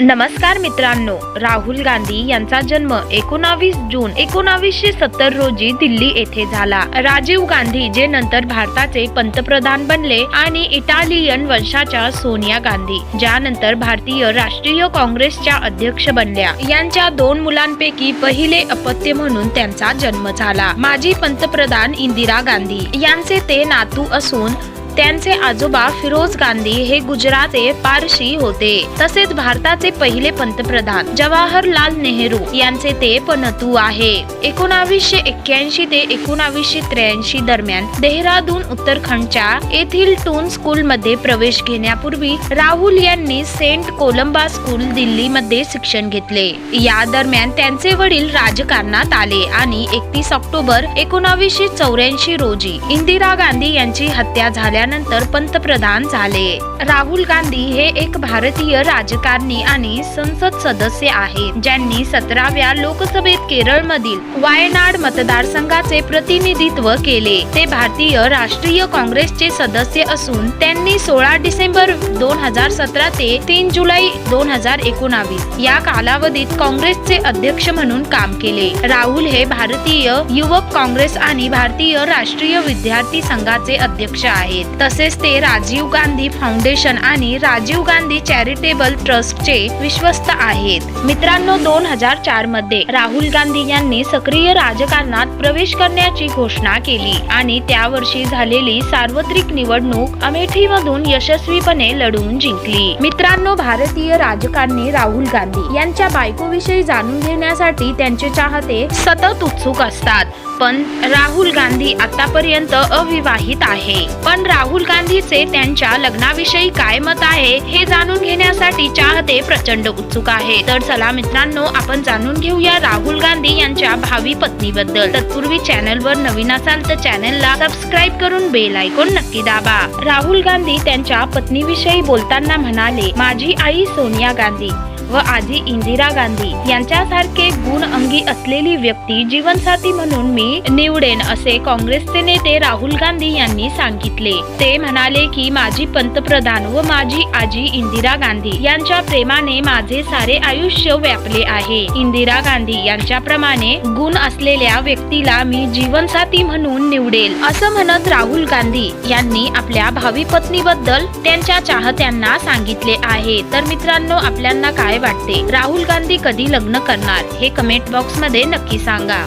नमस्कार मित्रांनो राहुल गांधी यांचा जन्म एकोणावीस जून एकोणावीसशे सत्तर रोजी दिल्ली येथे झाला. राजीव गांधी जे नंतर भारताचे पंतप्रधान बनले आणि इटालियन वंशाच्या सोनिया गांधी ज्यानंतर भारतीय राष्ट्रीय काँग्रेसच्या अध्यक्ष बनल्या. यांच्या दोन मुलांपैकी पहिले अपत्य म्हणून त्यांचा जन्म झाला. माजी पंतप्रधान इंदिरा गांधी यांचे ते नातू असून त्यांचे आजोबा फिरोज गांधी हे गुजराते पारशी होते. तसेच भारताचे पहिले पंतप्रधान जवाहरलाल नेहरू यांचे ते पणतू आहे. एकोणावीसशे एक्क्याऐंशी ते एकोणावीसशे त्र्याऐंशी दरम्यान देहरादून उत्तराखंडच्या येथील टून स्कूल मध्ये प्रवेश घेण्यापूर्वी राहुल यांनी सेंट कोलंबा स्कूल दिल्ली मध्ये शिक्षण घेतले. या दरम्यान त्यांचे वडील राजकारणात आले आणि एकतीस ऑक्टोबर एकोणावीसशे चौऱ्याऐंशी रोजी इंदिरा गांधी यांची हत्या झाल्या झाल्यानंतर पंतप्रधान झाले. राहुल गांधी हे एक भारतीय राजकारणी आणि संसद सदस्य आहेत ज्यांनी सतराव्या लोकसभेत केरळमधील वायनाड मतदारसंघाचे प्रतिनिधित्व केले. ते भारतीय राष्ट्रीय काँग्रेसचे सदस्य असून त्यांनी सोळा डिसेंबर दोन हजार सतरा ते तीन जुलै दोन हजार एकोणावीस या कालावधीत काँग्रेसचे अध्यक्ष म्हणून काम केले. राहुल हे भारतीय युवक काँग्रेस आणि भारतीय राष्ट्रीय विद्यार्थी संघाचे अध्यक्ष आहेत. तसेच ते राजीव गांधी फाउंडेशन आणि राजीव गांधी चॅरिटेबल ट्रस्टचे विश्वस्त आहेत. मित्रांनो दोन हजार चारमध्ये राहुल गांधी यांनी सक्रिय राजकारणात प्रवेश करण्याची घोषणा केली आणि त्या वर्षी झालेली सार्वत्रिक निवडणूक अमेठीमधून यशस्वीपणे लढवून जिंकली. मित्रांनो भारतीय राजकारणी राहुल गांधी यांच्या बायकोविषयी जाणून घेण्यासाठी त्यांचे चाहते सतत उत्सुक असतात. पण राहुल गांधी आतापर्यंत अविवाहित आहे. पण राहुल गांधीचे त्यांच्या लग्नाविषयी काय मत आहे हे जाणून घेण्यासाठी चाहते प्रचंड उत्सुक आहे. तर चला मित्रांनो आपण जाणून घेऊया राहुल गांधी यांच्या भावी पत्नीबद्दल. तत्पूर्वी चॅनलवर नवीन असाल तर चॅनलला सबस्क्राईब करून बेल आयकॉन नक्की दाबा. राहुल गांधी त्यांच्या पत्नीविषयी बोलताना म्हणाले माझी आई सोनिया गांधी व आजी इंदिरा गांधी यांच्यासारखे गुण मुलगी असलेली व्यक्ती जीवनसाथी म्हणून मी निवडेन असे काँग्रेसचे नेते राहुल गांधी यांनी सांगितले. ते म्हणाले की माझी पंतप्रधान व माझी आजी इंदिरा गांधी यांच्या प्रेमाने माझे सारे आयुष्य व्यापले आहे. इंदिरा गांधी यांच्याप्रमाणे गुण असलेल्या व्यक्तीला मी जीवनसाथी म्हणून निवडेल असं म्हणत राहुल गांधी यांनी आपल्या भावी पत्नीबद्दल त्यांच्या चाहत्यांना सांगितले आहे. तर मित्रांनो आपल्यांना काय वाटते? राहुल गांधी कधी लग्न करणार? हे कमेंट बॉक्समध्ये नक्की सांगा.